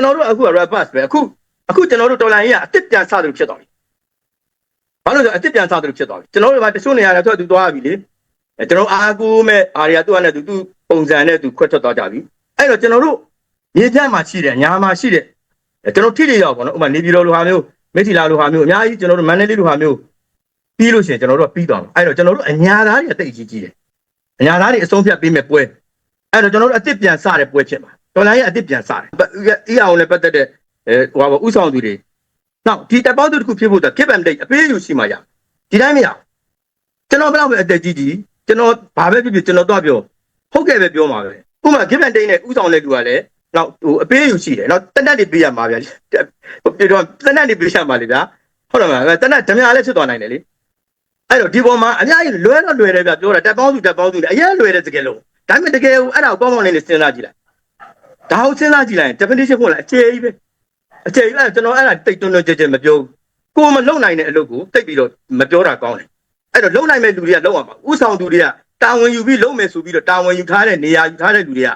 ကျွန်တော်တို့အခုက reverse ပဲအခုအခုကျွန်တော်တို့ဒေါ်လာကြီးကအစ်စ်ပြန်စသလိုဖြစ်သွားပြီဘာလို့လဲဆိုတော့အစ်စ်ပြန်စသလိုဖြစ်သွားပြီကျွန်တော်တို့ကတချို့နေရာတွေသူသွားပြီလေအဲကျွန်တော်အားကိုးမဲ့အာရီယာသူ့အနေနဲ့သူသူ့ပုံစံနဲ့သူခွက်ထွက်သွားကြပြီအဲ့တော့ကျွန်တော်တို့မြေပြန့်မှာရှိတယ်ညာမှာရှိတယ်အဲကျွန်တော်ထိထိရောက်ပေါ့နော်ဥပမာနေပြည်တော်လိုဟာမျိုးမိထီလာလိုဟာမျိုးအများကြီးကျွန်တော်တို့မန္တလေးလိုဟာမျိုးပြီးလို့ရှိရင်ကျွန်တော်တို့ကပြီးသွားမှာအဲ့တော့ကျွန်တော်တို့အညာသားတွေအသိအကြီးကြီးတယ်အညာသားတွေအဆုံးဖြတ်ပေးမဲ့ပွဲအဲ့တော့ကျွန်တော်တို့အစ်စ်ပြန်စတဲ့ပွဲဖြစ်မှာ ဒေါ်လာရဲ့အစ်စ်ပြန်စတယ်အီအောင်လည်းပတ်သက်တဲ့အဲဟိုပါဥဆောင်သူတွေနောက်ဒီတပ်ပေါင်းသူတစ်ခုဖြစ်ဖို့တော့ give and take အပေးယူရှိမှရဒီတိုင်းမရကျွန်တော်ဘယ်တော့ပဲအသက်ကြီးကြီးကျွန်တော်ဘာပဲဖြစ်ဖြစ်ကျွန်တော်တော့ပြောဟုတ်ကဲ့ပဲပြောမှာပဲဥပမာ give and take နဲ့ဥဆောင်တဲ့လူကလည်းနောက်ဟိုအပေးယူရှိတယ်နောက်တက်တက်တွေပေးရမှာဗျာဟိုပြောတော့တက်တက်တွေပေးရမှာလေဗျာဟုတ်တယ်မလားတက်တက်ဓမြလည်းဖြစ်သွားနိုင်တယ်လေအဲ့တော့ဒီပေါ်မှာအများကြီးလွဲတော့လွယ်တယ်ဗျပြောတာတက်ပေါင်းသူတက်ပေါင်းသူလည်းအရင်လွယ်တဲ့စကားလုံးဒါပေမဲ့တကယ်ဟိုအဲ့ဒါကိုကောင်းကောင်းလေးနဲ့စဉ်းစားကြည့်လိုက် ဒါဟုတ်စဉ်းစားကြည့်လိုက်ရင် definition ဖို့လည်းအခြေကြီးပဲအခြေကြီးအဲ့ကျွန်တော်အဲ့ဒါတိတ်တွန်းတွန်းကြဲကြဲမပြောကိုမလုံနိုင်တဲ့အလုပ်ကိုတိတ်ပြီးတော့မပြောတာကောင်းတယ်အဲ့တော့လုံနိုင်မဲ့လူတွေကလုံအောင်ပါဥဆောင်သူတွေကတာဝန်ယူပြီးလုံမယ်ဆိုပြီးတော့တာဝန်ယူထားတဲ့နေရာယူထားတဲ့လူတွေက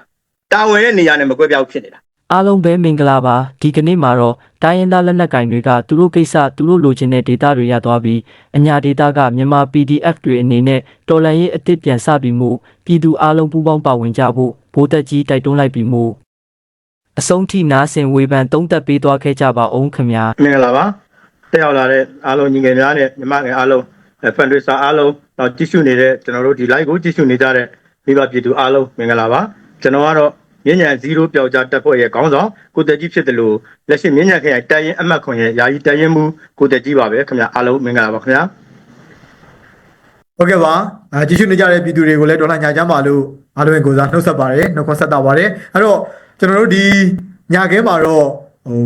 တာဝန်ရဲ့နေရာနဲ့မကွဲပြားဘူးဖြစ်နေတာအားလုံးပဲမင်္ဂလာပါဒီကနေ့မှာတော့တိုင်းရင်းသားလက်နက်ကင်တွေကသူတို့ကိစ္စသူတို့လိုချင်တဲ့ data တွေရသွားပြီးအညာ data ကမြန်မာ PDF တွေအနေနဲ့တော်လန်ရေးအစ်စ်ပြန်စပြီးမှုပြည်သူအားလုံးပူးပေါင်းပါဝင်ကြဖို့ဗိုလ်တပ်ကြီးတိုက်တွန်းလိုက်ပြီးမှု အဆုံးထိနားဆင်ဝေဖန်သုံးသပ်ပေးသွားခဲ့ကြပါအောင်ခင်ဗျာမင်္ဂလာပါတက်ရောက်လာတဲ့အားလုံးညီငယ်များနဲ့မြမငယ်အားလုံးဖန်တွေစာအားလုံးတော့ကြည့်ရှုနေတဲ့ကျွန်တော်တို့ဒီ live ကိုကြည့်ရှုနေကြတဲ့မိဘပြည်သူအားလုံးမင်္ဂလာပါကျွန်တော်ကတော့မြင်းညံ0ပျောက်ကြားတပ်ဖွဲ့ရဲ့ခေါင်းဆောင်ကိုတက်ကြီးဖြစ်တယ်လို့လက်ရှိမြင်းညံခရိုင်တိုင်ရင်အမှတ်ခွန်ရဲ့ယာယီတိုင်ရင်မှုကိုတက်ကြီးပါပဲခင်ဗျာအားလုံးမင်္ဂလာပါခင်ဗျာဟုတ်ကဲ့ပါအဲကြည့်ရှုနေကြတဲ့ပြည်သူတွေကိုလည်းဒေါ်လာညာချမ်းပါလို့အားလုံးကိုစားနှုတ်ဆက်ပါတယ်နှုတ်ခွန်းဆက်တာပါတယ်အဲ့တော့ ကျွန်တော်တို့ဒီညာခဲမှာတော့ဟို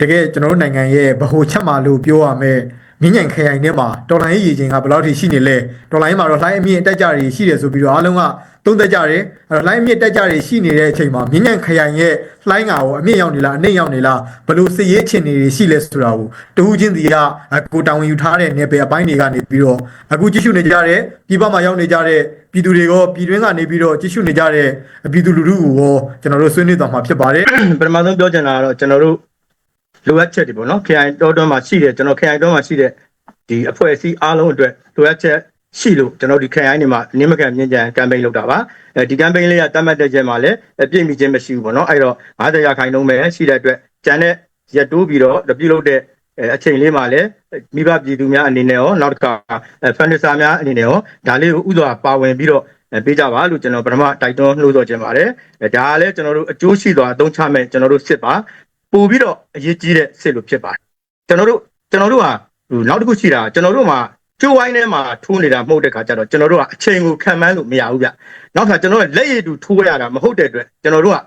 တကယ်ကျွန်တော်တို့နိုင်ငံရဲ့ဗဟိုချက်မှာလို့ပြောရမယ် မြင့်ညံခရိုင်ထဲမှာဒေါ်လာရေးရည်ချင်းကဘယ်လောက်ထိရှိနေလဲဒေါ်လာရေးမှာတော့လှိုင်းအမြင့်တက်ကြတွေရှိတယ်ဆိုပြီးတော့အားလုံးကသုံးသက်ကြတယ်အဲ့တော့လှိုင်းအမြင့်တက်ကြတွေရှိနေတဲ့အချိန်မှာမြင့်ညံခရိုင်ရဲ့လှိုင်းကရောအမြင့်ရောက်နေလားအနှိမ့်ရောက်နေလားဘယ်လိုစစ်ရေးအခြေအနေတွေရှိလဲဆိုတာကိုတဦးချင်းစီကကိုတာဝန်ယူထားတဲ့နယ်ပယ်အပိုင်းတွေကနေပြီးတော့အခုကြည့်ရှုနေကြတဲ့ပြည်ပမှာရောက်နေကြတဲ့ပြည်သူတွေရောပြည်တွင်းကနေပြီးတော့ကြည့်ရှုနေကြတဲ့ပြည်သူလူထုကိုရောကျွန်တော်တို့ဆွေးနွေးသွားမှာဖြစ်ပါတယ်ပထမဆုံးပြောချင်တာကတော့ကျွန်တော်တို့ လိုအပ်ချက်တွေပေါ့နော်ခရိုင်တော်တော်မှာရှိတယ်ကျွန်တော်ခရိုင်တော်မှာရှိတဲ့ဒီအဖွဲ့အစည်းအားလုံးအတွက်လိုအပ်ချက်ရှိလို့ကျွန်တော်ဒီခရိုင်နေမှာအနည်းမကန်မြင့်ကြံကမ်ပိန်းလုပ်တာပါအဲဒီကမ်ပိန်းလေးကတတ်မှတ်တဲ့ချက်မှာလည်းအပြည့်မီခြင်းမရှိဘူးပေါ့နော်အဲ့တော့50ရာခိုင်နှုန်းပဲရှိတဲ့အတွက်ကျန်တဲ့ရက်တိုးပြီးတော့ပြုလုပ်တဲ့အချိန်လေးမှာလည်းမိဘပြည်သူများအနေနဲ့ရောနောက်တစ်ခါဖန်ဒစာများအနေနဲ့ရောဒါလေးကိုဥစွာပါဝင်ပြီးတော့ပေးကြပါလို့ကျွန်တော်ပထမတိုက်တွန်းနှိုးဆော်ခြင်းပါတယ်ဒါကလည်းကျွန်တော်တို့အကျိုးရှိသွားအသုံးချမဲ့ကျွန်တော်တို့စစ်ပါ ပို့ပြီးတော့အရေးကြီးတဲ့စစ်လို့ဖြစ်ပါတယ်ကျွန်တော်တို့ကျွန်တော်တို့ဟာဟိုနောက်တစ်ခုရှိတာကျွန်တော်တို့မှာကျိုးဝိုင်းထဲမှာထိုးနေတာမဟုတ်တဲ့ခါကျတော့ကျွန်တော်တို့ကအချိန်ကိုခံမှန်းလို့မရဘူးဗျနောက်ခါကျွန်တော်တို့လက်ရည်တူထိုးရတာမဟုတ်တဲ့အတွက်ကျွန်တော်တို့က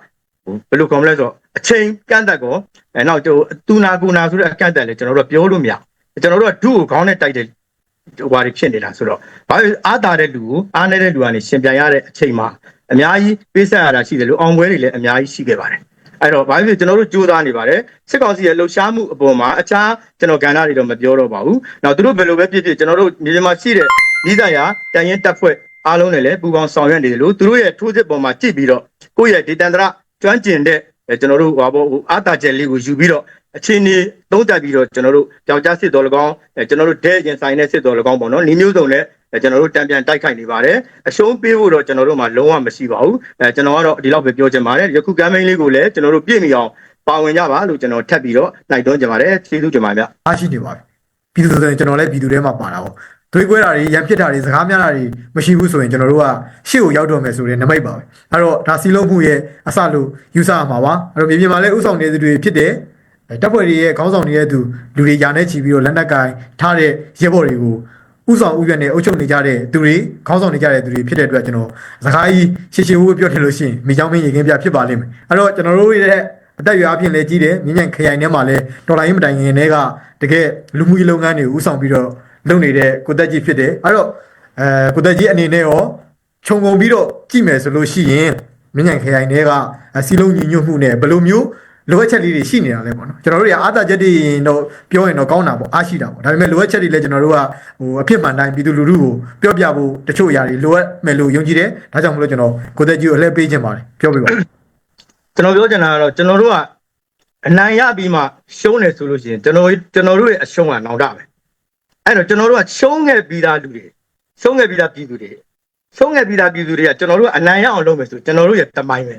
ဘယ်လိုခေါ်မလဲဆိုတော့အချိန်ကန့်သက်ကောအဲနောက်ကျိုးတူနာကူနာဆိုတဲ့အကန့်သက်လေကျွန်တော်တို့ပြောလို့မရကျွန်တော်တို့ကဒုကိုခေါင်းနဲ့တိုက်တဲ့ဟိုဘာတွေဖြစ်နေတာဆိုတော့ဘာလို့အားတာတဲ့လူကိုအားနေတဲ့လူကနေရှင်ပြန်ရတဲ့အချိန်မှာအများကြီးပေးဆက်ရတာရှိတယ်လို့အောင်ပွဲတွေလည်းအများကြီးရှိခဲ့ပါတယ် အဲ့တော့ဘာဖြစ်ကျွန်တော်တို့ကြိုးစားနေပါတယ်စစ်ကောင်စီရဲ့လှုပ်ရှားမှုအပေါ်မှာအခြားကျွန်တော်ကဏ္ဍတွေတော့မပြောတော့ပါဘူး။နောက်သူတို့ဘယ်လိုပဲဖြစ်ဖြစ်ကျွန်တော်တို့မြေမှာရှိတဲ့ဤသားရာတန်ရင်တက်ဖွဲ့အားလုံးနဲ့လည်းပူးပေါင်းဆောင်ရွက်နေတယ်လို့သူတို့ရဲ့ထိုးစစ်ပေါ်မှာကြည့်ပြီးတော့ကိုယ့်ရဲ့ဒေတန္တရကျွမ်းကျင်တဲ့ကျွန်တော်တို့ဟောဘောအာတာကျက်လေးကိုယူပြီးတော့အချင်းနေသုံးသပ်ပြီးတော့ကျွန်တော်တို့ကြောက်ကြစစ်တော်လကောင်းကျွန်တော်တို့ဒဲကျင်ဆိုင်တဲ့စစ်တော်လကောင်းပေါ့နော်နေမျိုးစုံနဲ့ ကျွန်တော်တို့တံပြန်တိုက်ခိုက်နေပါတယ်အရှုံးပေးဖို့တော့ကျွန်တော်တို့မှာလုံးဝမရှိပါဘူးအဲကျွန်တော်ကတော့ဒီလောက်ပဲပြောချင်ပါတယ်ယခုကမ်းမိန်းလေးကိုလည်းကျွန်တော်တို့ပြည့်မီအောင်ပါဝင်ကြပါလို့ကျွန်တော်ထပ်ပြီးတော့တိုက်တွန်းချင်ပါတယ်ကျေးဇူးတင်ပါတယ်ဗျအားရှိနေပါပြီပြည်သူဆိုရင်ကျွန်တော်လည်းပြည်သူထဲမှာပါတာပေါ့တွေးကွဲတာတွေရံဖြစ်တာတွေစကားများတာတွေမရှိဘူးဆိုရင်ကျွန်တော်တို့ကရှေ့ကိုရောက်တော့မယ်ဆိုတဲ့နမိတ်ပါပဲအဲ့တော့ဒါစီလုံးမှုရဲ့အစလို့ယူဆရမှာပါအဲ့တော့မြေပြင်မှာလည်းဥဆောင်နေသူတွေဖြစ်တယ်တပ်ဖွဲ့တွေရဲ့ခေါင်းဆောင်တွေရဲ့သူလူတွေယာနဲ့ချီပြီးတော့လက်နက်ကင်ထားတဲ့ရဲဘော်တွေကို ဥဆောင်ဥရွက်နဲ့အုပ်ချုပ်နေကြတဲ့သူတွေခေါင်းဆောင်နေကြတဲ့သူတွေဖြစ်တဲ့အတွက်ကျွန်တော်စကားကြီးရှေ့ရှေ့ဝှပြောထင်လို့ရှိရင်မိချောင်းမင်းရေခင်းပြဖြစ်ပါလိမ့်မယ်အဲ့တော့ကျွန်တော်တို့ရဲ့အတက်အရွယ်အပြင်လည်းကြီးတယ်မြင်းညံခရိုင်ထဲမှာလည်းဒေါ်လာရင်းမတိုင်ခင်တည်းကတကယ်လူမှုရေးလုပ်ငန်းတွေဥဆောင်ပြီးတော့လုပ်နေတဲ့ကိုတက်ကြီးဖြစ်တယ်အဲ့တော့အဲကိုတက်ကြီးအနေနဲ့ရောခြုံငုံပြီးတော့ကြည့်မယ်ဆိုလို့ရှိရင်မြင်းညံခရိုင်ထဲကစီလုံးညီညွတ်မှုနဲ့ဘယ်လိုမျိုး လိုအပ်ချက်လေးတွေရှိနေတာလဲပေါ့နော်ကျွန်တော်တို့ရအားသာချက်တွေတော့ပြောရင်တော့ကောင်းတာပေါ့အားရှိတာပေါ့ဒါပေမဲ့လိုအပ်ချက်တွေလည်းကျွန်တော်တို့ကဟိုအဖြစ်မှန်တိုင်းပြည်သူလူထုကိုပြောပြဖို့တချို့အရာတွေလိုအပ်မယ်လို့ယုံကြည်တယ်ဒါကြောင့်မလို့ကျွန်တော်ကိုတက်ကြီးကိုအလှည့်ပေးခြင်းပါတယ်ပြောပြပါကျွန်တော်ပြောချင်တာကတော့ကျွန်တော်တို့ကအနိုင်ရပြီးမှရှုံးတယ်ဆိုလို့ရှိရင်ကျွန်တော်ကျွန်တော်တို့ရဲ့အရှုံးကနောင်တပဲအဲ့တော့ကျွန်တော်တို့ကရှုံးခဲ့ပြီးသားလူတွေရှုံးခဲ့ပြီးသားပြည်သူတွေရှုံးခဲ့ပြီးသားပြည်သူတွေကကျွန်တော်တို့ကအနိုင်ရအောင်လုပ်မယ်ဆိုကျွန်တော်တို့ရဲ့တမိုင်းပဲ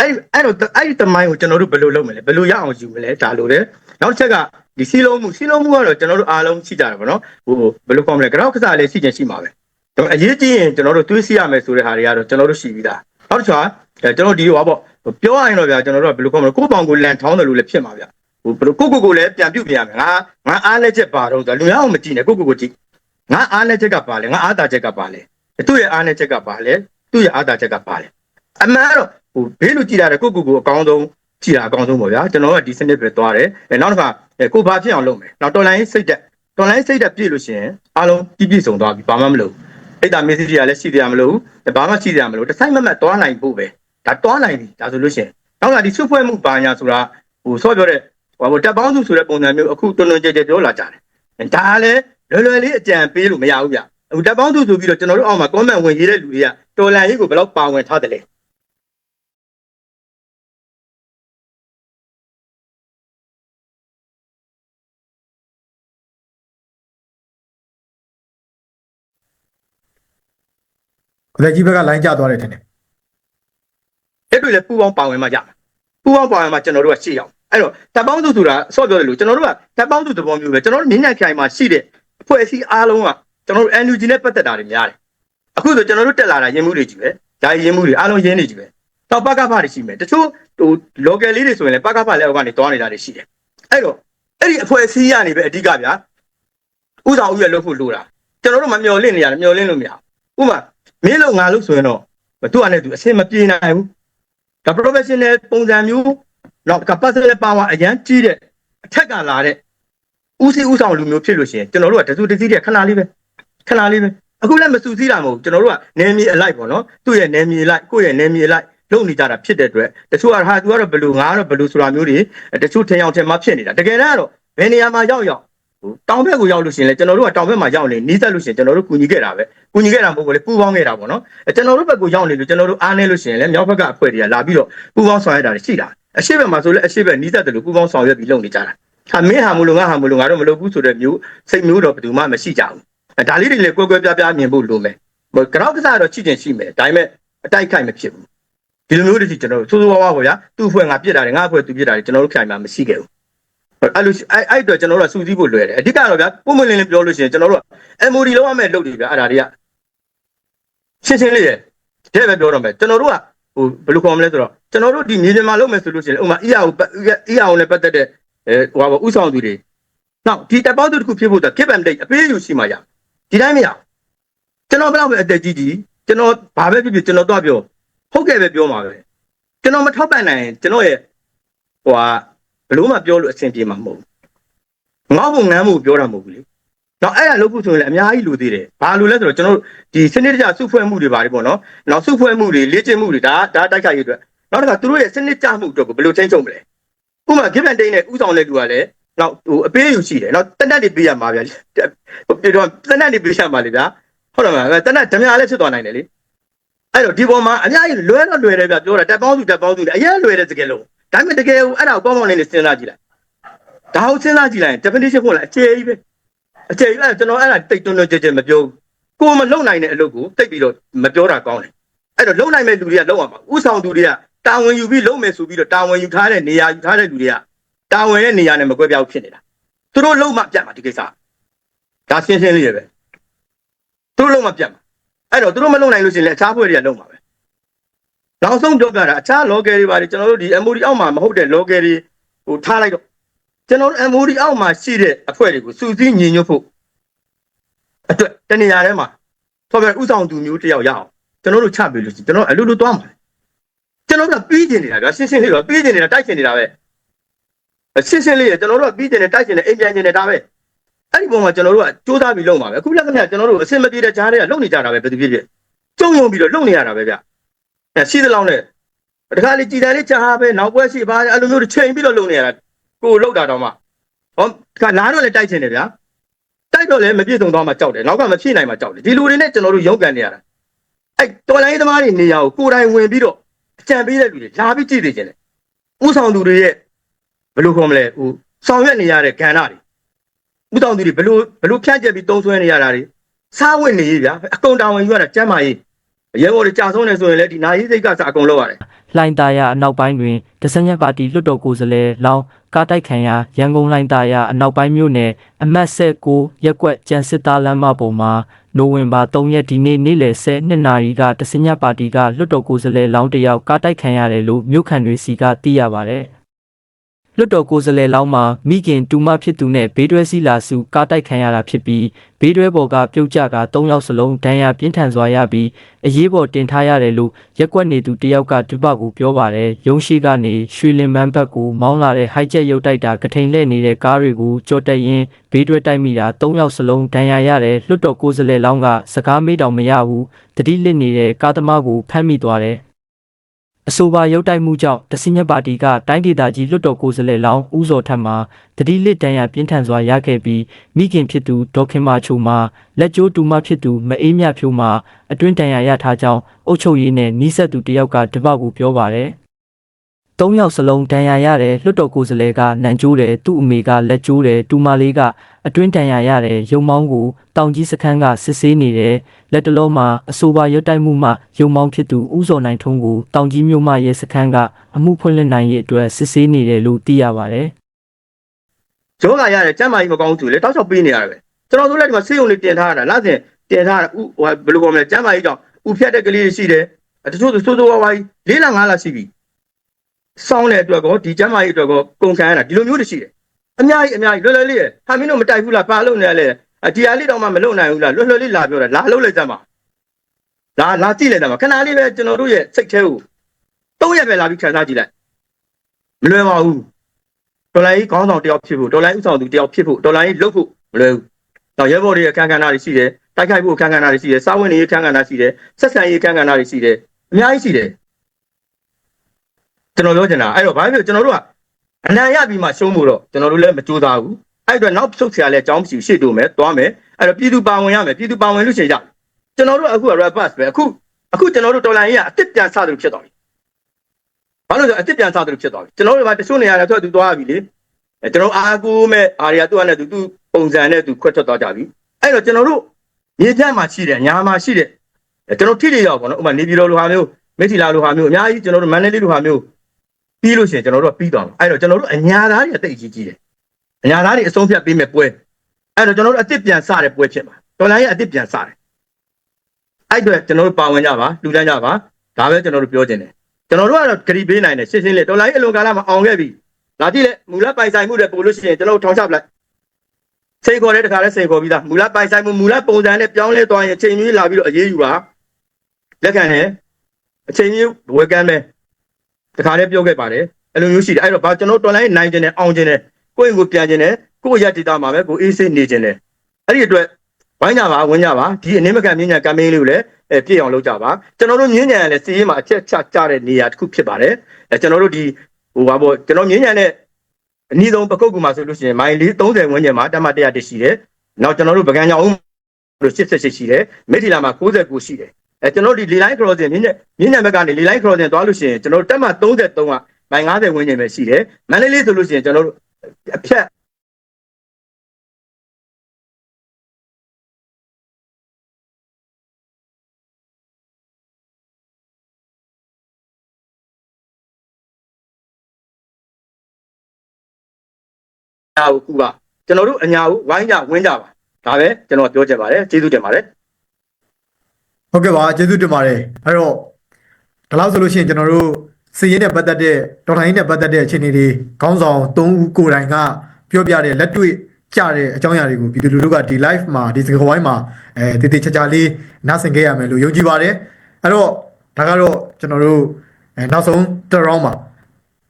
အဲ့အဲ့တော့အဲ့ဒီတမိုင်းကိုကျွန်တော်တို့ဘယ်လိုလုပ်မလဲဘယ်လိုရအောင်ယူမလဲဒါလိုလေနောက်တစ်ချက်ကဒီစီလုံးမှုစီလုံးမှုကတော့ကျွန်တော်တို့အားလုံးရှိကြတယ်ဗောနော်ဟိုဘယ်လိုခေါ်မလဲကြောက်ကစားလည်းရှိချင်ရှိမှာပဲဒါပေမဲ့အရေးကြီးရင်ကျွန်တော်တို့တွေးစီရမယ်ဆိုတဲ့ဟာတွေကတော့ကျွန်တော်တို့ရှိပြီးသားနောက်တစ်ချက်ကအဲကျွန်တော်ဒီဟောပေါ့ပြောရရင်တော့ဗျာကျွန်တော်တို့ကဘယ်လိုခေါ်မလဲကိုယ့်ပေါင်ကိုလန်ထောင်းတယ်လို့လည်းဖြစ်မှာဗျာဟိုဘယ်လိုကိုကိုကိုလည်းပြန်ပြုတ်ပြရမယ်ငါငါအားလက်ချက်ပါတော့ဆိုလူများအောင်မကြည့်နဲ့ကိုကိုကိုကြည့်ငါအားလက်ချက်ကပါလေငါအားတာချက်ကပါလေသူ့ရဲ့အားလက်ချက်ကပါလေသူ့ရဲ့အားတာချက်ကပါလေအမှန်တော့ ဟိုဘေးလူကြည့်တာကိုကိုကိုအကောင်းဆုံးကြည့်တာအကောင်းဆုံးပေါ့ဗျာကျွန်တော်ကဒီစနစ်ပဲသွားတယ်အဲနောက်တစ်ခါကိုဘာဖြစ်အောင်လုပ်မယ်နောက်တော်လိုင်းစိတ်တက်တော်လိုင်းစိတ်တက်ပြည့်လို့ရှိရင်အားလုံးပြည့်ပြည့်စုံသွားပြီဘာမှမလုပ်အိတ်တာမက်ဆေ့ချ်ကလည်းရှိသေးရမလို့ဘာမှရှိသေးရမလို့တစ်ဆိုင်မမတ်သွားနိုင်ဖို့ပဲဒါတွားနိုင်ပြီဒါဆိုလို့ရှိရင်နောက်ကဒီစုဖွဲ့မှုပါညာဆိုတာဟိုဆော့ပြောတဲ့ဟိုတက်ပေါင်းစုဆိုတဲ့ပုံစံမျိုးအခုတွန်းတွန်းကြဲကြဲပြောလာကြတယ်ဒါလည်းလွယ်လွယ်လေးအကြံပေးလို့မရဘူးဗျအခုတက်ပေါင်းစုဆိုပြီးတော့ကျွန်တော်တို့အောက်မှာ comment ဝင်ရေးတဲ့လူတွေကတော်လန်ရေးကိုဘယ်တော့ပါဝင်ထားတယ်လဲ လက်ကြီးဘက်ကလိုင်းကျသွားတယ်ထင်တယ်အဲ့တို့လည်းပူပေါင်းပါဝင်မှရမယ်ပူပေါင်းပါဝင်မှကျွန်တော်တို့ကရှေ့ရောက်အဲ့တော့တက်ပေါင်းစုဆိုတာဆော့ပြောတယ်လို့ကျွန်တော်တို့ကတက်ပေါင်းစုသဘောမျိုးပဲကျွန်တော်တို့မြင်းနိုင်ခိုင်မှာရှိတဲ့အဖွဲ့အစည်းအားလုံးကကျွန်တော်တို့ NUG နဲ့ပတ်သက်တာတွေများတယ်အခုဆိုကျွန်တော်တို့တက်လာတာရင်းမှုတွေကြီးပဲဒါရင်းမှုတွေအားလုံးရင်းနေကြီးပဲတော့ပကဖတွေရှိမယ်တချို့ဟို local လေးတွေဆိုရင်လည်းပကဖလက်အောက်ကနေတွားနေတာတွေရှိတယ်အဲ့တော့အဲ့ဒီအဖွဲ့အစည်းကနေပဲအဓိကဗျာဥဆောင်ဥရလုပ်ဖို့လိုတာကျွန်တော်တို့မမျော်လင့်နေရတယ်မျော်လင့်လို့မရဘူးဥပမာ မင်းလို့ငါလို့ဆိုရင်တော့သူကလည်းသူအဆင်မပြေနိုင်ဘူးဒါ professional ပုံစံမျိုးတော့ capacity power အရန်ကြီးတဲ့အထက်ကလာတဲ့ဦးစီးဦးဆောင်လူမျိုးဖြစ်လို့ရှိရင်ကျွန်တော်တို့ကတစုတစည်းတည်းခဏလေးပဲခဏလေးပဲအခုလည်းမစူးစီးတာမဟုတ်ကျွန်တော်တို့ကနယ်မြေအလိုက်ပေါ့နော်သူ့ရဲ့နယ်မြေအလိုက်ကိုယ့်ရဲ့နယ်မြေအလိုက်လုပ်နေကြတာဖြစ်တဲ့အတွက်တချို့ကဟာသူကတော့ဘယ်လိုငါကတော့ဘယ်လိုဆိုတာမျိုးတွေတချို့ထင်အောင်ထင်မှဖြစ်နေတာတကယ်တမ်းကတော့ဘယ်နေရာမှာရောက်ရောက်ဟို တောင်ဘက်ကိုရောက်လို့ရှိရင်လည်းကျွန်တော်တို့ကတောင်ဘက်မှာရောက်နေနီးစပ်လို့ရှိရင်ကျွန်တော်တို့ကူညီခဲ့တာပဲကူညီခဲ့တာမဟုတ်ဘူးလေပူပေါင်းခဲ့တာပေါ့နော်အဲကျွန်တော်တို့ဘက်ကိုရောက်နေလို့ကျွန်တော်တို့အားနေလို့ရှိရင်လည်းမြောက်ဘက်ကအဖွဲ့တွေကလာပြီးတော့ပူပေါင်းဆောင်ရွက်တာတွေရှိတာအရှိဘက်မှာဆိုလည်းအရှိဘက်နီးစပ်တယ်လို့ပူပေါင်းဆောင်ရွက်ပြီးလုပ်နေကြတာဟာမင်းဟာမလို့ငါဟာမလို့ငါတို့မလုပ်ဘူးဆိုတဲ့မျိုးစိတ်မျိုးတော့ဘယ်သူမှမရှိကြဘူးအဲဒါလေးတွေလည်းကွဲကွဲပြားပြားမြင်ဖို့လိုမယ်ဟိုကြောက်ကစားတော့ချစ်ချင်ရှိမယ်ဒါပေမဲ့အတိုက်ခိုက်မဖြစ်ဘူးဒီလိုမျိုးတွေကျွန်တော်တို့စိုးစိုးဝါးဝါပေါ့ဗျာသူ့အဖွဲ့ငါပြစ်တာတယ်ငါအဖွဲ့သူပြစ်တာတယ်ကျွန်တော်တို့ခိုင်မှာမရှိခဲ့ဘူး အဲ့လိုအဲ့အဲ့အတွက်ကျွန်တော်တို့ကစူးစီးဖို့လွယ်တယ်အဓိကတော့ဗျာပုံမလင်းလင်းပြောလို့ရှိရင်ကျွန်တော်တို့က MOD လုံးဝမဲ့လုပ်တယ်ဗျာအဲ့ဒါတွေကရှင်းရှင်းလေးရဲ့တဲ့ပဲပြောတော့မယ်ကျွန်တော်တို့ကဟိုဘယ်လိုခေါ်မလဲဆိုတော့ကျွန်တော်တို့ဒီမြေပြင်မှာလုပ်မယ်ဆိုလို့ရှိရင်ဥမာ EAO EAO နဲ့ပတ်သက်တဲ့အဲဟိုပါဥဆောင်သူတွေနောက်ဒီတပ်ပေါင်းသူတစ်ခုဖြစ်ဖို့တော့ give and take အပေးယူရှိမှရဒီတိုင်းမရကျွန်တော်ဘယ်တော့ပဲအသက်ကြီးကြီးကျွန်တော်ဘာပဲဖြစ်ဖြစ်ကျွန်တော်တော့ပြောဟုတ်ကဲ့ပဲပြောမှာပဲကျွန်တော်မထောက်ပံ့နိုင်ရင်ကျွန်တော်ရဲ့ဟိုဟာ ဘလို့မှပြောလို့အဆင်ပြေမှာမဟုတ်ဘူးငေါ့ဖို့ငမ်းဖို့ပြောတာမဟုတ်ဘူးလေတော့အဲ့ဒါလုပ်ဖို့ဆိုရင်လည်းအများကြီးလိုသေးတယ်ဘာလို့လဲဆိုတော့ကျွန်တော်တို့ဒီစနစ်တကျစုဖွဲ့မှုတွေပါတယ်ပေါ့နော်နောက်စုဖွဲ့မှုတွေလေ့ကျင့်မှုတွေဒါဒါတိုက်ခိုက်ရေးအတွက်နောက်တစ်ခါသူတို့ရဲ့စနစ်ကျမှုအတွက်ကိုဘယ်လိုချိန်ချုံမလဲဥပမာ give and take နဲ့ဥဆောင်တဲ့လူကလည်းနောက်ဟိုအပေးယူရှိတယ်နောက်တက်တက်တွေပေးရမှာဗျာဟိုပြတော့တက်တက်တွေပေးရမှာလေဗျာဟုတ်တယ်မလားတက်တက်ဓမြလည်းဖြစ်သွားနိုင်တယ်လေအဲ့တော့ဒီပေါ်မှာအများကြီးလွဲတော့လွယ်တယ်ဗျပြောတာတက်ပေါင်းစုတက်ပေါင်းစုလည်းအရင်လွယ်တဲ့စကားလုံး ဒါပေမဲ့တကယ်အဲ့ဒါကိုပေါင်းပေါင်းလေးနဲ့စဉ်းစားကြည့်လိုက်ဒါကိုစဉ်းစားကြည့်လိုက်ရင် definition ဖို့လည်းအခြေကြီးပဲအခြေကြီးအဲ့ကျွန်တော်အဲ့ဒါတိတ်တွန်းတွန်းကြဲကြဲမပြောဘူးကိုမလုံနိုင်တဲ့အလုပ်ကိုတိတ်ပြီးတော့မပြောတာကောင်းတယ်အဲ့တော့လုံနိုင်မဲ့လူတွေကလုံအောင်ပါဥဆောင်သူတွေကတာဝန်ယူပြီးလုံမယ်ဆိုပြီးတော့တာဝန်ယူထားတဲ့နေရာယူထားတဲ့လူတွေကတာဝန်ရဲ့နေရာနဲ့မကွဲပြားဘူးဖြစ်နေတာသူတို့လုံမှပြတ်မှာဒီကိစ္စဒါရှင်းရှင်းလေးရပဲသူတို့လုံမှပြတ်မှာအဲ့တော့သူတို့မလုံနိုင်လို့ရှိရင်လည်းအခြားဖွဲ့တွေကလုံမှာပဲ နောက်ဆုံးပြောပြတာအခြား local တွေပါတယ်ကျွန်တော်တို့ဒီ MOD အောက်မှာမဟုတ်တဲ့ local တွေဟိုထားလိုက်တော့ကျွန်တော်တို့ MOD အောက်မှာရှိတဲ့အဖွဲ့တွေကိုစူးစီးညီညွတ်ဖို့အတွက်တနေရာထဲမှာဆိုပြဥဆောင်သူမျိုးတယောက်ရအောင်ကျွန်တော်တို့ချပေးလို့ရှိရင်ကျွန်တော်အလူလူသွားမှာကျွန်တော်တို့ကပြီးကျင်နေတာဗျာရှင်းရှင်းလေးတော့ပြီးကျင်နေတာတိုက်ကျင်နေတာပဲရှင်းရှင်းလေးကျွန်တော်တို့ကပြီးကျင်နေတိုက်ကျင်နေအိမ်ပြန်ကျင်နေတာပဲအဲ့ဒီပုံမှာကျွန်တော်တို့ကစူးစမ်းပြီးလုပ်မှာပဲအခုလက်ကကျွန်တော်တို့အစင်မပြေတဲ့ကြားတွေကလုပ်နေကြတာပဲဘယ်သူဖြစ်ဖြစ်ကျုံယုံပြီးတော့လုပ်နေရတာပဲဗျ အဲရှိသလောက်နဲ့တခါလေကြည်တယ်လေးချာပဲနောက်ပွဲရှိပါအဲ့လိုမျိုးချိန်ပြီးတော့လုပ်နေရတာကိုလောက်တာတော့မှဟောတခါလာတော့လည်းတိုက်ချင်တယ်ဗျာတိုက်တော့လည်းမပြည့်စုံတော့မှကြောက်တယ်နောက်ကမဖြည့်နိုင်မှကြောက်တယ်ဒီလူတွေနဲ့ကျွန်တော်တို့ရုန်းကန်နေရတာအဲ့တော်လိုင်းသမားတွေနေရာကိုကိုယ်တိုင်ဝင်ပြီးတော့အကြံပေးတဲ့လူတွေလာပြီးကြည့်နေကြတယ်ဥဆောင်သူတွေရဲ့ဘယ်လိုခေါ်မလဲဟိုဆောင်ရွက်နေရတဲ့ကဏ္ဍတွေဥတောင်သူတွေဘယ်လိုဘယ်လိုဖြန့်ကျက်ပြီးတုံးဆွဲနေရတာတွေစားဝတ်နေရေးဗျာအကုန်တာဝန်ယူရတာကျမ်းမာရေး ရဲဘော်တွေကြာဆုံးနေဆိုရင်လည်းဒီနာရေးစိတ်ကစအကုန်လောက်ရတယ်လှိုင်သာယာအနောက်ပိုင်းတွင်ဒဇညက်ပါတီလွှတ်တော်ကိုယ်စားလှယ်လောင်းကားတိုက်ခံရာရန်ကုန်လှိုင်သာယာအနောက်ပိုင်းမြို့နယ်အမတ်16ရက်ကွက်ကျန်စစ်သားလမ်းမပေါ်မှာနိုဝင်ဘာ3ရက်ဒီနေ့နေ့လယ်10နာရီကဒဇညက်ပါတီကလွှတ်တော်ကိုယ်စားလှယ်လောင်းတစ်ယောက်ကားတိုက်ခံရတယ်လို့မြို့ခံတွေစီကသိရပါတယ် လွတ်တော်ကိုယ်စားလှယ်လောင်းမှာမိခင်တူမဖြစ်သူနဲ့ဘေးတွဲစီလာစုကားတိုက်ခံရတာဖြစ်ပြီးဘေးတွဲပေါ်ကပြုတ်ကျက၃ယောက်စလုံးဒဏ်ရာပြင်းထန်စွာရပြီးအရေးပေါ်တင်ထားရတယ်လို့ရက်ကွက်နေသူတယောက်ကဒီပကိုပြောပါတယ်ရုံရှိကနေရွှေလင်မန်းဘက်ကိုမောင်းလာတဲ့ဟိုက်ချက်ရုတ်တိုက်တာကထိန်လှည့်နေတဲ့ကားတွေကိုကြော်တက်ရင်းဘေးတွဲတိုက်မိတာ၃ယောက်စလုံးဒဏ်ရာရတယ်လွတ်တော်ကိုယ်စားလှယ်လောင်းကစကားမေးတောင်မရဘူးတတိလစ်နေတဲ့ကားသမားကိုဖမ်းမိသွားတယ် အဆိုပါရုပ်တိုက်မှုကြောင့်တစညက်ပါတီကတိုင်းဒေသကြီးလွတ်တော်ကိုယ်စားလှယ်လောင်းဦးစောထက်မှတတိလစ်တန်ရပြင်းထန်စွာရခဲ့ပြီးမိခင်ဖြစ်သူဒေါခင်မာချိုမှလက်ကျိုးတူမဖြစ်သူမအေးမြဖြိုးမှအတွင်းတန်ရရထားကြောင်းအုပ်ချုပ်ရေးနဲ့နှီးဆက်သူတယောက်ကတပတ်ကိုပြောပါတယ်။ သုံးယောက်စလုံးတန်ရာရတယ်လွတ်တော်ကိုယ်စားလှယ်ကနန်ကျိုးတယ်သူ့အမေကလက်ကျိုးတယ်တူမလေးကအတွင်းတန်ရာရတယ်ရုံမောင်းကိုတောင်ကြီးစခန်းကစစ်ဆေးနေတယ်လက်တလုံးမှာအဆိုပါရုတ်တိုက်မှုမှရုံမောင်းဖြစ်သူဦးစောနိုင်ထုံးကိုတောင်ကြီးမြို့မှရဲစခန်းကအမှုဖွင့်လှစ်နိုင်ရေးအတွက်စစ်ဆေးနေတယ်လို့သိရပါတယ်ယောဂရတယ်ကျမ်းမာရေးမကောင်းဘူးသူလေတောက်ချောက်ပေးနေရတယ်ပဲကျွန်တော်တို့လည်းဒီမှာဆေးရုံလေးတင်ထားရတာလစဉ်တင်ထားတာဥဟိုဘယ်လိုခေါ်မလဲကျမ်းမာရေးကြောင့်ဥဖြတ်တဲ့ကလေးတွေရှိတယ်တချို့ဆိုစိုးစိုးဝါးဝါးကြီး၄လ၅လရှိပြီ စောင်းတဲ့အတွက်ကောဒီကျမ်းမာရေးအတွက်ကောကုန်ခံရတာဒီလိုမျိုးတွေရှိတယ်အများကြီးအများကြီးလွယ်လွယ်လေးရဟာမင်းတို့မတိုက်ဘူးလားပါလို့နေရလဲဒီဟာလေးတော့မှမလုံနိုင်ဘူးလားလွယ်လွယ်လေးလာပြောတာလာလို့လိုက်ကြမှာလာလာကြည့်လိုက်ကြမှာခဏလေးပဲကျွန်တော်တို့ရဲ့စိတ်ထဲကိုသုံးရက်ပဲလာပြီးခံစားကြည့်လိုက်မလွယ်ပါဘူးဒေါ်လာကြီးခေါင်းဆောင်တယောက်ဖြစ်ဖို့ဒေါ်လာကြီးဥဆောင်သူတယောက်ဖြစ်ဖို့ဒေါ်လာကြီးလုတ်ဖို့မလွယ်ဘူး။တော့ရဲဘော်တွေရဲ့အခန်းကဏ္ဍတွေရှိတယ်။တိုက်ခိုက်ဖို့အခန်းကဏ္ဍတွေရှိတယ်။စာဝင်တွေရဲ့အခန်းကဏ္ဍရှိတယ်။ဆက်ဆံရေးအခန်းကဏ္ဍတွေရှိတယ်။အများကြီးရှိတယ်။ ကျွန်တော်ပြောချင်တာအဲ့တော့ဘာဖြစ်လို့ကျွန်တော်တို့ကအနံရပြီးမှရှုံးဖို့တော့ကျွန်တော်တို့လည်းမကြိုးစားဘူး။အဲ့အတွက်နောက်ဆုတ်ဆရာလည်းအကြောင်းမရှိဘူးရှေ့တိုးမယ်၊သွားမယ်။အဲ့တော့ပြည်သူပါဝင်ရမယ်ပြည်သူပါဝင်လို့ရှိရင်ရ။ကျွန်တော်တို့အခုက reverse ပဲအခုအခုကျွန်တော်တို့ဒေါ်လာကြီးကအစ်စ်ပြန်စသလိုဖြစ်သွားပြီ။ဘာလို့လဲဆိုတော့အစ်စ်ပြန်စသလိုဖြစ်သွားပြီ။ကျွန်တော်တို့ကတချို့နေရာတွေတော့သူသွားပြီလေ။အဲကျွန်တော်အားကိုးမဲ့အာရီယာသူ့အနေနဲ့သူသူ့ပုံစံနဲ့သူခွက်ထွက်သွားကြပြီအဲ့တော့ကျွန်တော်တို့မြေပြန့်မှာရှိတယ်ညာမှာရှိတယ်အဲကျွန်တော်ထိတွေရောက်ပေါ့နော်ဥပမာနေပြည်တော်လိုဟာမျိုးမိထီလာလိုဟာမျိုးအများကြီးကျွန်တော်တို့မန္တလေးလိုဟာမျိုး ပြီးလို့ရှိရင်ကျွန်တော်တို့ကပြီးသွားမှာအဲ့တော့ကျွန်တော်တို့အညာသားတွေအသိအကြီးကြီးတယ်အညာသားတွေအဆုံးဖြတ်ပေးမဲ့ပွဲအဲ့တော့ကျွန်တော်တို့အစ်စ်ပြန်စတဲ့ပွဲဖြစ်မှာတော်လိုင်းရဲ့အစ်စ်ပြန်စတယ်အဲ့အတွက်ကျွန်တော်တို့ပါဝင်ကြပါလူတန်းကြပါဒါပဲကျွန်တော်တို့ပြောချင်တယ်ကျွန်တော်တို့ကတော့ဂရီပေးနိုင်တယ်ရှင်းရှင်းလေးတော်လိုင်းအလွန်ကာလမှာအောင်ခဲ့ပြီလာကြည့်လေမူလပိုင်ဆိုင်မှုတွေပို့လို့ရှိရင်ကျွန်တော်တို့ထောင်ချပလိုက်စိန်ခေါ်တဲ့တခါလဲစိန်ခေါ်ပြီးသားမူလပိုင်ဆိုင်မှုမူလပုံစံနဲ့ပြောင်းလဲသွားရင်အချိန်ကြီးလာပြီးတော့အေးအေးယူပါလက်ခံတယ်အချိန်ကြီးဝယ်ကမ်းမယ် တခါလဲပြောခဲ့ပါတယ်အဲ့လိုမျိုးရှိတယ်အဲ့တော့ဘာကျွန်တော်တော်လိုင်းနိုင်ကျင်တယ်အောင်ကျင်တယ်ကိုယ့်ရင်ကိုပြန်ကျင်တယ်ကိုယ့်ရက်ဒေတာမှာပဲကိုအေးစိတ်နေကျင်တယ်အဲ့ဒီအတွက်ဝိုင်းကြပါဝင်ကြပါဒီအနေမကန်မြင့်ညာကမ်ပိန်းလေးကိုလည်းအဲပြည့်အောင်လုပ်ကြပါကျွန်တော်တို့မြင့်ညာလည်းစီးရင်မှာအချက်ချကြတဲ့နေရာတစ်ခုဖြစ်ပါတယ်အဲကျွန်တော်တို့ဒီဟိုပါပေါ့ကျွန်တော်မြင့်ညာနဲ့အနည်းဆုံးပကုတ်ကူမှာဆိုလို့ရှိရင်မိုင်လေး30ဝန်းကျင်မှာတက်မ100တက်ရှိတယ်။နောက်ကျွန်တော်တို့ပကံကြောင်ဦးလို့88ရှိတယ်။မိထီလာမှာ69ရှိတယ်။ အဲကျွန်တော်တို့ဒီလေလိုင်း crossing မြင်းနဲ့မြင်းနဲ့ဘက်ကနေလေလိုင်း crossing သွားလို့ရှိရင်ကျွန်တော်တို့တက်မ33ကမိုင်90ဝန်းကျင်ပဲရှိတယ်။မန္တလေးဆိုလို့ရှိရင်ကျွန်တော်တို့အဖြတ်ညာကိုကူပါကျွန်တော်တို့အညာကိုဝိုင်းကြဝင်းကြပါဒါပဲကျွန်တော်ပြောချင်ပါတယ်ကျေးဇူးတင်ပါတယ် ဟုတ်ကဲ့ပါကျေးဇူးတင်ပါတယ်အဲ့တော့ဒီလောက်ဆိုလို့ရှိရင်ကျွန်တော်တို့စီရင်နဲ့ပတ်သက်တဲ့တော်ထိုင်နဲ့ပတ်သက်တဲ့အခြေအနေတွေခေါင်းဆောင်၃ဦးကိုယ်တိုင်ကပြောပြတဲ့လက်တွေ့ကြတဲ့အကြောင်းအရာတွေကိုပြည်သူလူထုကဒီ live မှာဒီစကားဝိုင်းမှာအဲတည်တည်ချာချာလေးနားဆင်ခဲ့ရမယ်လို့ယုံကြည်ပါတယ်အဲ့တော့ဒါကတော့ကျွန်တော်တို့အဲနောက်ဆုံးတစ် round မှာ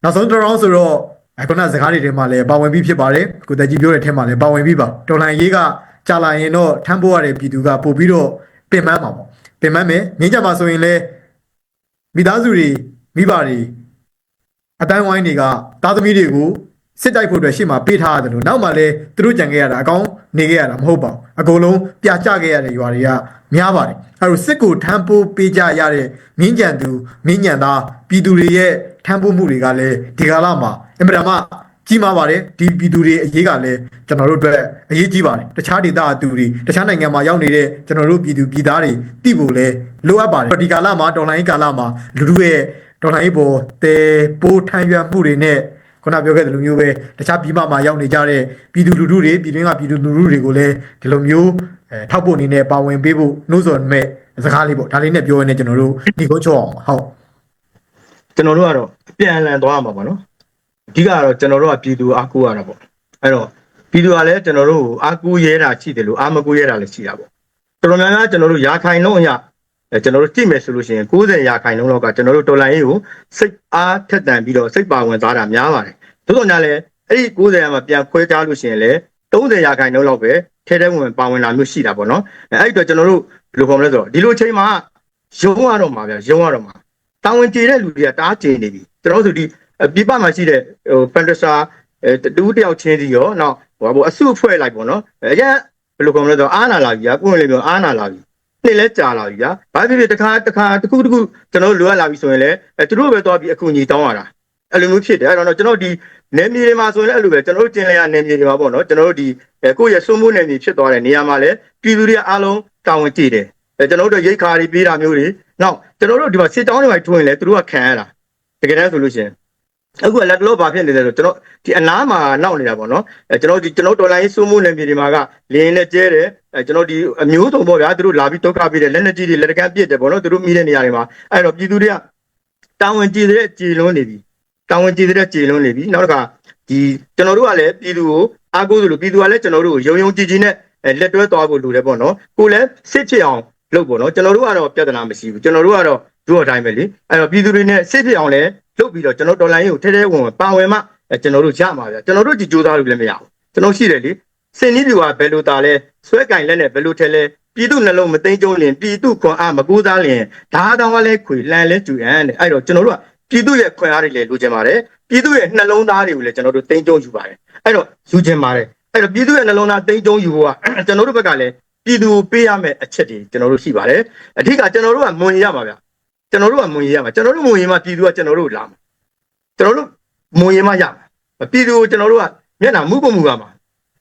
နောက်ဆုံးတစ် round ဆိုတော့အခုနစကားတွေထဲမှာလည်းပါဝင်ပြီးဖြစ်ပါတယ်ကိုတက်ကြီးပြောတဲ့ထဲမှာလည်းပါဝင်ပြီးပါတော်လှန်ရေးကကြာလာရင်တော့ထမ်းဖို့ရတဲ့ပြည်သူကပို့ပြီးတော့ပင်ပန်းမှာပေါ့ ပင်ပန်းမယ်ငင်းကြမှာဆိုရင်လည်းမိသားစုတွေမိဘတွေအတိုင်းဝိုင်းတွေကသားသမီးတွေကိုစစ်တိုက်ဖို့အတွက်ရှေ့မှာပေးထားရတယ်လို့နောက်မှလည်းသူတို့ကြံခဲ့ရတာအကောင်းနေခဲ့ရတာမဟုတ်ပါဘူးအကုန်လုံးပြချခဲ့ရတဲ့ရွာတွေကများပါတယ်အဲလိုစစ်ကိုထမ်းပိုးပေးကြရတဲ့မြင်းကြံသူမြင်းညံသားပြည်သူတွေရဲ့ထမ်းပိုးမှုတွေကလည်းဒီကာလမှာအင်မတန်မှ ကြီးမားပါတယ်ဒီပြည်သူတွေအရေးကလည်းကျွန်တော်တို့အတွက်အရေးကြီးပါတယ်တခြားဒေသအသူတွေတခြားနိုင်ငံမှာရောက်နေတဲ့ကျွန်တော်တို့ပြည်သူပြည်သားတွေသိဖို့လဲလိုအပ်ပါတယ်ဒီကာလမှာတော်လိုင်းကာလမှာလူလူရဲ့တော်လိုင်းပေါ်တဲပိုးထမ်းရွက်မှုတွေနဲ့ခုနပြောခဲ့တဲ့လိုမျိုးပဲတခြားပြည်ပမှာရောက်နေကြတဲ့ပြည်သူလူထုတွေပြည်တွင်းကပြည်သူလူထုတွေကိုလည်းဒီလိုမျိုးအဲထောက်ဖို့အနေနဲ့ပါဝင်ပေးဖို့နှိုးဆော်မဲ့စကားလေးပေါ့ဒါလေးနဲ့ပြောရင်းနဲ့ကျွန်တော်တို့ဒီကုန်းချောအောင်ပါဟုတ်ကျွန်တော်တို့ကတော့အပြန်အလှန်သွားရမှာပေါ့နော် အဓိကကတော့ကျွန်တော်တို့ကပြည်သူအားကိုးရတာပေါ့အဲ့တော့ပြည်သူကလည်းကျွန်တော်တို့ကိုအားကိုးရဲတာရှိတယ်လို့အားမကိုးရဲတာလည်းရှိတာပေါ့တော်တော်များများကျွန်တော်တို့ရာခိုင်နှုန်းအရအဲကျွန်တော်တို့ကြည့်မယ်ဆိုလို့ရှိရင်90ရာခိုင်နှုန်းလောက်ကကျွန်တော်တို့တော်လိုင်းရေးကိုစိတ်အားထက်သန်ပြီးတော့စိတ်ပါဝင်သွားတာများပါတယ်သို့တော်ညာလည်းအဲ့ဒီ90ရာမှာပြန်ခွဲခြားလို့ရှိရင်လည်း30ရာခိုင်နှုန်းလောက်ပဲထဲထဲဝင်ဝင်ပါဝင်လာမျိုးရှိတာပေါ့နော်အဲအဲ့ဒီတော့ကျွန်တော်တို့ဘယ်လိုခေါ်မလဲဆိုတော့ဒီလိုချိန်မှာရုံးရတော့မှာဗျာရုံးရတော့မှာတာဝန်ကျေတဲ့လူတွေကတားကျေနေပြီကျွန်တော်တို့ဆိုဒီ အပြပမှာရှိတဲ့ဟိုဖန်တဆာအဲတူတယောက်ချင်းစီရောနောက်ဟိုဘောအစုဖွဲ့လိုက်ပေါ့နော်အရင်ဘယ်လိုကောမလဲဆိုတော့အားနာလာပြီကွန်းလေးပြောအားနာလာပြီနှစ်လဲကြာလာပြီဗျာဘာဖြစ်ဖြစ်တစ်ခါတစ်ခါတစ်ခုတစ်ခုကျွန်တော်တို့လိုအပ်လာပြီဆိုရင်လည်းအဲသူတို့ပဲသွားပြီးအကူအညီတောင်းရတာအဲ့လိုမျိုးဖြစ်တယ်အဲ့တော့ကျွန်တော်ဒီနယ်မြေတွေမှာဆိုရင်လည်းအဲ့လိုပဲကျွန်တော်တို့ကျင်လျာနယ်မြေတွေမှာပေါ့နော်ကျွန်တော်တို့ဒီအဲကိုယ့်ရဲ့စိုးမိုးနယ်မြေဖြစ်သွားတဲ့နေရာမှာလည်းပြည်သူတွေအားလုံးတာဝန်ကျေတယ်အဲကျွန်တော်တို့ရိတ်ခါတွေပေးတာမျိုးတွေနောက်ကျွန်တော်တို့ဒီမှာစစ်တောင်းတွေမှာထွင်လဲသူတို့ကခံရတာတကယ်တမ်းဆိုလို့ရှိရင် အခုကလက်တလောဘာဖြစ်နေလဲဆိုကျွန်တော်ဒီအနားမှာနောက်နေတာပေါ့နော်အဲကျွန်တော်ဒီကျွန်တော်ဒေါ်လာရေးစိုးမိုးနယ်မြေတွေမှာကလင်းနဲ့ကျဲတယ်အဲကျွန်တော်ဒီအမျိုးစုံပေါ့ဗျာသူတို့လာပြီးဒုက္ခပေးတယ်လက်နဲ့ကြီးတွေလက်တကမ်းပြစ်တယ်ပေါ့နော်သူတို့မိတဲ့နေရာတွေမှာအဲ့တော့ပြည်သူတွေကတာဝန်ကြည်တဲ့ကြည်လွန်းနေပြီတာဝန်ကြည်တဲ့ကြည်လွန်းနေပြီနောက်တစ်ခါဒီကျွန်တော်တို့ကလည်းပြည်သူကိုအားကိုးသလိုပြည်သူကလည်းကျွန်တော်တို့ကိုယုံယုံကြည်ကြည်နဲ့လက်တွဲသွားဖို့လိုတယ်ပေါ့နော်ကိုလည်းစစ်ဖြစ်အောင်လုပ်ပေါ့နော်ကျွန်တော်တို့ကတော့ပြဿနာမရှိဘူးကျွန်တော်တို့ကတော့တို့အတိုင်းပဲလေအဲ့တော့ပြည်သူတွေနဲ့စစ်ဖြစ်အောင်လည်း လုပ်ပြီးတော့ကျွန်တော်ဒေါ်လာရင်းကိုထဲထဲဝင်ဝင်ပါဝင်မှကျွန်တော်တို့ရမှာဗျကျွန်တော်တို့ဒီကြိုးစားလို့လည်းမရဘူးကျွန်တော်ရှိတယ်လေစင်နည်းပြူကဘယ်လိုတာလဲဆွဲကင်လက်နဲ့ဘယ်လိုထဲလဲပြည်သူနှလုံးမသိမ့်ကျုံးလင်ပြည်သူခွန်အားမကူးစားလင်ဓာတောင်းကလည်းခွေလန်လဲကျူအန်တဲ့အဲ့တော့ကျွန်တော်တို့ကပြည်သူရဲ့ခွန်အားတွေလည်းလိုချင်ပါတယ်ပြည်သူရဲ့နှလုံးသားတွေကိုလည်းကျွန်တော်တို့သိမ့်ကျုံးယူပါတယ်အဲ့တော့ယူချင်ပါတယ်အဲ့တော့ပြည်သူရဲ့နှလုံးသားသိမ့်ကျုံးယူဖို့ကကျွန်တော်တို့ဘက်ကလည်းပြည်သူပေးရမယ့်အချက်တွေကျွန်တော်တို့ရှိပါတယ်အထူးကကျွန်တော်တို့ကမွန်ရမှာဗျ ကျွန်တော်တို့ကမွန်ရမှာကျွန်တော်တို့မွန်ရမှာပြည်သူကကျွန်တော်တို့လာမှာကျွန်တော်တို့မွန်ရမှာရမှာပြည်သူကိုကျွန်တော်တို့ကမျက်နှာမူးပုံမူကမှာ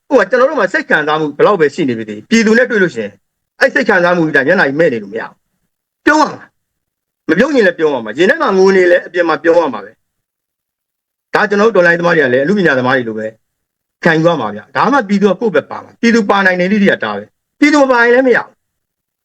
ဟိုကကျွန်တော်တို့မှာစိတ်ခံစားမှုဘယ်လောက်ပဲရှိနေပြီဒီပြည်သူနဲ့တွေ့လို့ရှိရင်အဲ့စိတ်ခံစားမှုကြီးတိုင်းမျက်နှာကြီးမဲ့နေလို့မရဘူးပြောရမှာမပြောရင်လည်းပြောရမှာရင်ထဲမှာငိုနေလည်းအပြင်မှာပြောရမှာပဲဒါကျွန်တော်တို့ဒေါ်လာသမားတွေကလည်းအမှုပညာသမားတွေလိုပဲခံယူရမှာဗျဒါမှပြည်သူကကိုယ့်ဘက်ပါမှာပြည်သူပါနိုင်နေလိတိကတာပဲပြည်သူမပါရင်လည်းမရဘူး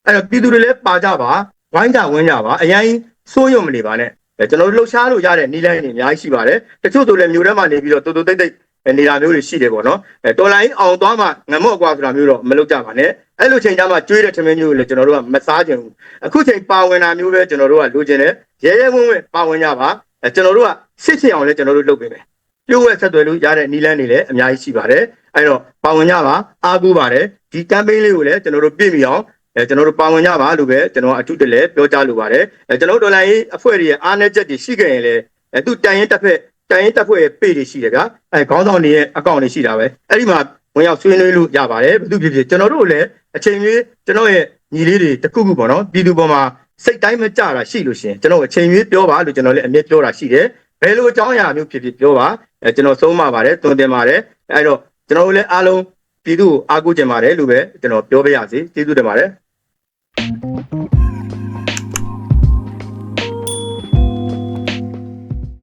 အဲ့တော့ပြည်သူတွေလည်းပါကြပါ ဝိုင်းကြဝန်းကြပါအရင်စိုးရုံမနေပါနဲ့ကျွန်တော်တို့လှုပ်ရှားလို့ရတဲ့နီးလန်းတွေအများကြီးရှိပါတယ်တချို့ဆိုလည်းမြို့ထဲမှာနေပြီးတော့တူတူတိတ်တိတ်နေတာမျိုးတွေရှိတယ်ပေါ့နော်အဲတော်လိုင်းအောင်သွားမှငမော့ကွာဆိုတာမျိုးတော့မလုပ်ကြပါနဲ့အဲ့လိုချိန်ကျမှကျွေးတဲ့ထမင်းမျိုးကိုလည်းကျွန်တော်တို့ကမစားကြဘူးအခုချိန်ပါဝင်တာမျိုးပဲကျွန်တော်တို့ကလိုချင်တယ်ရဲရဲဝံ့ဝံ့ပါဝင်ကြပါအဲကျွန်တော်တို့ကစစ်ချင်အောင်လည်းကျွန်တော်တို့လုပ်ပေးမယ်ပြုတ်ဝဲဆက်သွယ်လို့ရတဲ့နီးလန်းတွေလည်းအများကြီးရှိပါတယ်အဲ့တော့ပါဝင်ကြပါအားကိုးပါတယ်ဒီ campaign လေးကိုလည်းကျွန်တော်တို့ပြည့်မီအောင် အဲကျွန်တော်တို့ပါဝင်ကြပါလို့ပဲကျွန်တော်အထူးတလဲပြောကြားလိုပါတယ်အဲကျွန်တော်တို့ဒေါ်လာရေးအဖွဲ့တွေရဲ့အားနည်းချက်တွေရှိခဲ့ရင်လည်းအဲသူတိုင်ရင်တစ်ဖက်တိုင်ရင်တစ်ဖွဲ့ရဲ့ page တွေရှိတယ်ဗျာအဲခေါင်းဆောင်တွေရဲ့ account တွေရှိတာပဲအဲ့ဒီမှာဝင်ရောက်ဆွေးနွေးလို့ရပါတယ်ဘယ်သူဖြစ်ဖြစ်ကျွန်တော်တို့လည်းအချိန်ကြီးကျွန်တော်ရဲ့ညီလေးတွေတခုခုပေါ့နော်ပြည်သူပေါ်မှာစိတ်တိုင်းမကြတာရှိလို့ရှင်ကျွန်တော်အချိန်ကြီးပြောပါလို့ကျွန်တော်လည်းအမြဲပြောတာရှိတယ်ဘယ်လိုအကြောင်းအရာမျိုးဖြစ်ဖြစ်ပြောပါအဲကျွန်တော်ဆုံးမပါတယ်တွင်တင်ပါတယ်အဲ့တော့ကျွန်တော်တို့လည်းအားလုံး ကျေးဇူးအားကိုးတင်ပါတယ်လို့ပဲကျွန်တော်ပြောပြရစီကျေးဇူးတင်ပါတယ်